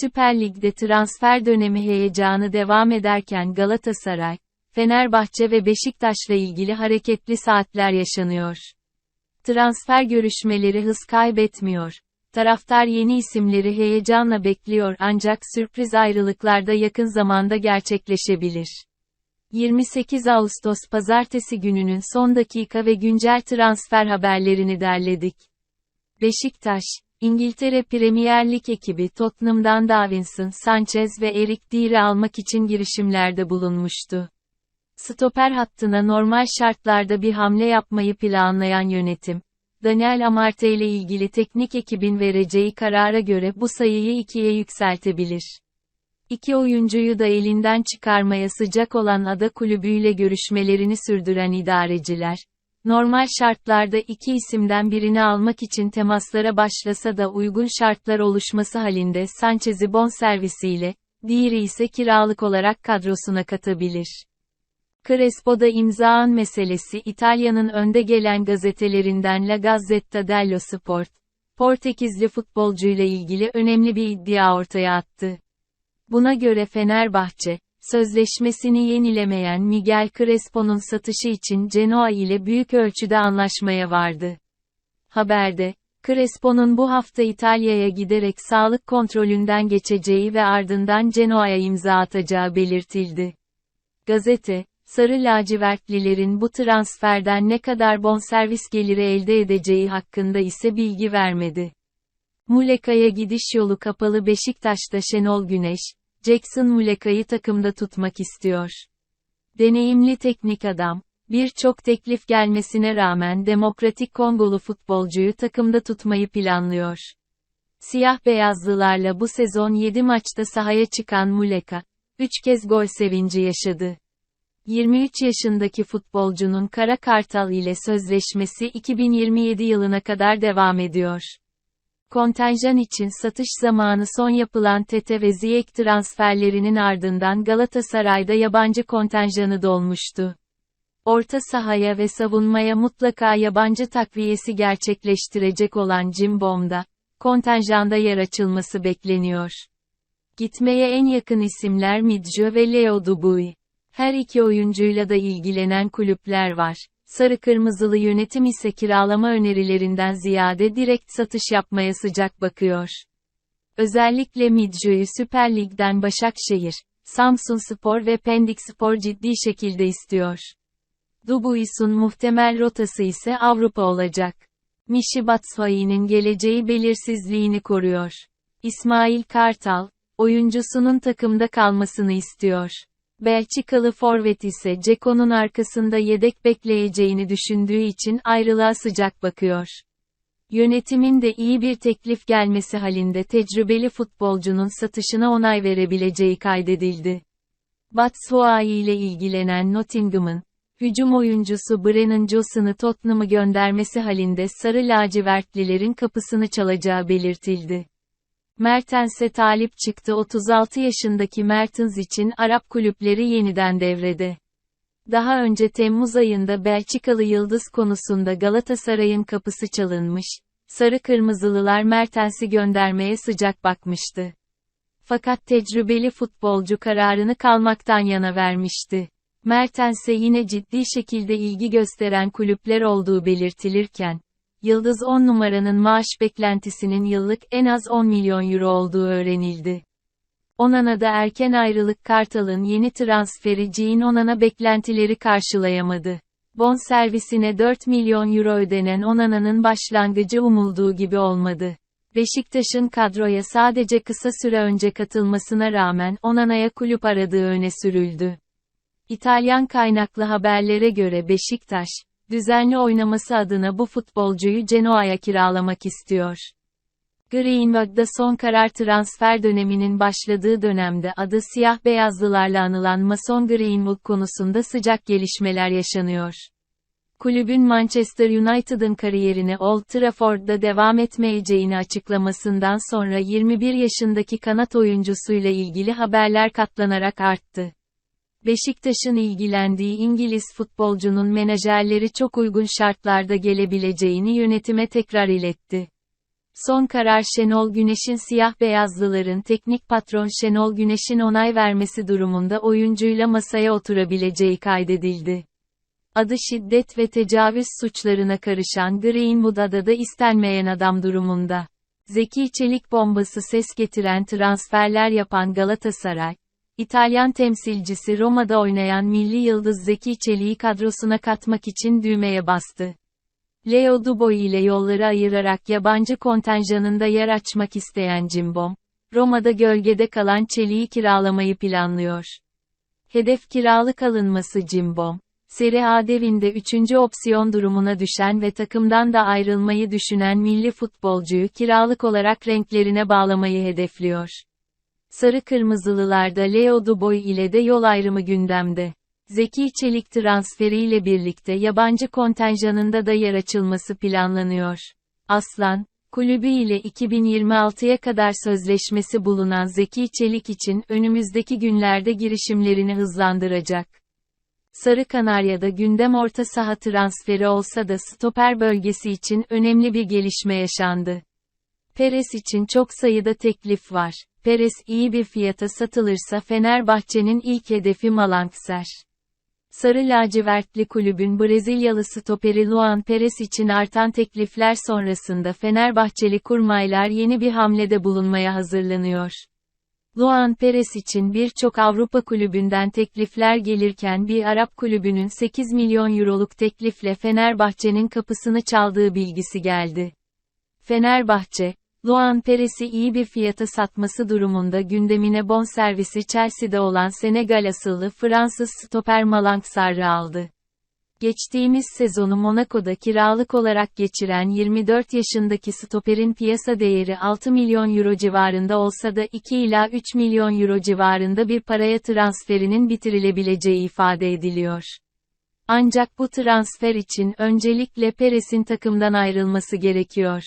Süper Lig'de transfer dönemi heyecanı devam ederken Galatasaray, Fenerbahçe ve Beşiktaş'la ilgili hareketli saatler yaşanıyor. Transfer görüşmeleri hız kaybetmiyor. Taraftar yeni isimleri heyecanla bekliyor ancak sürpriz ayrılıklar da yakın zamanda gerçekleşebilir. 28 Ağustos pazartesi gününün son dakika ve güncel transfer haberlerini derledik. Beşiktaş, İngiltere Premier Lig ekibi Tottenham'dan Davinson Sanchez ve Eric Dier'i almak için girişimlerde bulunmuştu. Stoper hattına normal şartlarda bir hamle yapmayı planlayan yönetim, Daniel Amarte ile ilgili teknik ekibin vereceği karara göre bu sayıyı ikiye yükseltebilir. İki oyuncuyu da elinden çıkarmaya sıcak olan ada kulübüyle görüşmelerini sürdüren idareciler, normal şartlarda iki isimden birini almak için temaslara başlasa da uygun şartlar oluşması halinde Sanchez'i bonservisiyle, diğeri ise kiralık olarak kadrosuna katabilir. Crespo'da imzaan meselesi İtalya'nın önde gelen gazetelerinden La Gazzetta dello Sport, Portekizli futbolcuyla ilgili önemli bir iddia ortaya attı. Buna göre Fenerbahçe, sözleşmesini yenilemeyen Miguel Crespo'nun satışı için Genoa ile büyük ölçüde anlaşmaya vardı. Haberde, Crespo'nun bu hafta İtalya'ya giderek sağlık kontrolünden geçeceği ve ardından Genoa'ya imza atacağı belirtildi. Gazete, Sarı lacivertlilerin bu transferden ne kadar bonservis geliri elde edeceği hakkında ise bilgi vermedi. Muleka'ya gidiş yolu kapalı Beşiktaş'ta Şenol Güneş, Jackson Muleka'yı takımda tutmak istiyor. Deneyimli teknik adam, birçok teklif gelmesine rağmen Demokratik Kongolu futbolcuyu takımda tutmayı planlıyor. Siyah beyazlılarla bu sezon 7 maçta sahaya çıkan Muleka, 3 kez gol sevinci yaşadı. 23 yaşındaki futbolcunun Kara Kartal ile sözleşmesi 2027 yılına kadar devam ediyor. Kontenjan için satış zamanı son yapılan Tete ve Ziyech transferlerinin ardından Galatasaray'da yabancı kontenjanı dolmuştu. Orta sahaya ve savunmaya mutlaka yabancı takviyesi gerçekleştirecek olan Cimbom'da, kontenjanda yer açılması bekleniyor. Gitmeye en yakın isimler Midjo ve Leo Dubuy. Her iki oyuncuyla da ilgilenen kulüpler var. Sarı Kırmızılı yönetim ise kiralama önerilerinden ziyade direkt satış yapmaya sıcak bakıyor. Özellikle Midjo'yu Süper Lig'den Başakşehir, Samsun Spor ve Pendik Spor ciddi şekilde istiyor. Dubuis'un muhtemel rotası ise Avrupa olacak. Mişi Batshuayi'nin geleceği belirsizliğini koruyor. İsmail Kartal, oyuncusunun takımda kalmasını istiyor. Belçikalı forvet ise Ceko'nun arkasında yedek bekleyeceğini düşündüğü için ayrılığa sıcak bakıyor. Yönetimin de iyi bir teklif gelmesi halinde tecrübeli futbolcunun satışına onay verebileceği kaydedildi. Batshuayi ile ilgilenen Nottingham'ın, hücum oyuncusu Brennan Johnson'ı Tottenham'ı göndermesi halinde sarı lacivertlilerin kapısını çalacağı belirtildi. Mertens'e talip çıktı 36 yaşındaki Mertens için Arap kulüpleri yeniden devrede. Daha önce Temmuz ayında Belçikalı Yıldız konusunda Galatasaray'ın kapısı çalınmış, Sarı Kırmızılılar Mertens'i göndermeye sıcak bakmıştı. Fakat tecrübeli futbolcu kararını kalmaktan yana vermişti. Mertens'e yine ciddi şekilde ilgi gösteren kulüpler olduğu belirtilirken, Yıldız 10 numaranın maaş beklentisinin yıllık en az 10 milyon euro olduğu öğrenildi. Onana'da erken ayrılık Kartal'ın yeni transferi Jean Onana beklentileri karşılayamadı. Bon servisine 4 milyon euro ödenen Onana'nın başlangıcı umulduğu gibi olmadı. Beşiktaş'ın kadroya sadece kısa süre önce katılmasına rağmen Onana'ya kulüp aradığı öne sürüldü. İtalyan kaynaklı haberlere göre Beşiktaş, düzenli oynaması adına bu futbolcuyu Genoa'ya kiralamak istiyor. Greenwood'da son karar transfer döneminin başladığı dönemde adı siyah beyazlılarla anılan Mason Greenwood konusunda sıcak gelişmeler yaşanıyor. Kulübün Manchester United'ın kariyerine Old Trafford'da devam etmeyeceğini açıklamasından sonra 21 yaşındaki kanat oyuncusuyla ilgili haberler katlanarak arttı. Beşiktaş'ın ilgilendiği İngiliz futbolcunun menajerleri çok uygun şartlarda gelebileceğini yönetime tekrar iletti. Son karar Şenol Güneş'in siyah beyazlıların teknik patron Şenol Güneş'in onay vermesi durumunda oyuncuyla masaya oturabileceği kaydedildi. Adı şiddet ve tecavüz suçlarına karışan Greenwood adada istenmeyen adam durumunda. Zeki Çelik bombası ses getiren transferler yapan Galatasaray, İtalyan temsilcisi Roma'da oynayan milli yıldız Zeki Çelik'i kadrosuna katmak için düğmeye bastı. Leo Dubois ile yolları ayırarak yabancı kontenjanında yer açmak isteyen Cimbom, Roma'da gölgede kalan Çelik'i kiralamayı planlıyor. Hedef kiralık alınması Cimbom, Serie A devinde 3. opsiyon durumuna düşen ve takımdan da ayrılmayı düşünen milli futbolcuyu kiralık olarak renklerine bağlamayı hedefliyor. Sarı Kırmızılılarda Leo Dubois ile de yol ayrımı gündemde. Zeki Çelik transferiyle birlikte yabancı kontenjanında da yer açılması planlanıyor. Aslan, kulübü ile 2026'ya kadar sözleşmesi bulunan Zeki Çelik için önümüzdeki günlerde girişimlerini hızlandıracak. Sarı Kanarya'da gündem orta saha transferi olsa da stoper bölgesi için önemli bir gelişme yaşandı. Perez için çok sayıda teklif var. Perez iyi bir fiyata satılırsa Fenerbahçe'nin ilk hedefi Malankser. Sarı lacivertli kulübün Brezilyalı stoperi Luan Perez için artan teklifler sonrasında Fenerbahçeli kurmaylar yeni bir hamlede bulunmaya hazırlanıyor. Luan Perez için birçok Avrupa kulübünden teklifler gelirken bir Arap kulübünün 8 milyon euroluk teklifle Fenerbahçe'nin kapısını çaldığı bilgisi geldi. Fenerbahçe, Luan Perez'i iyi bir fiyata satması durumunda gündemine bonservisi Chelsea'de olan Senegal asıllı Fransız stoper Malang Sarr'ı aldı. Geçtiğimiz sezonu Monaco'da kiralık olarak geçiren 24 yaşındaki stoperin piyasa değeri 6 milyon euro civarında olsa da 2 ila 3 milyon euro civarında bir paraya transferinin bitirilebileceği ifade ediliyor. Ancak bu transfer için öncelikle Perez'in takımdan ayrılması gerekiyor.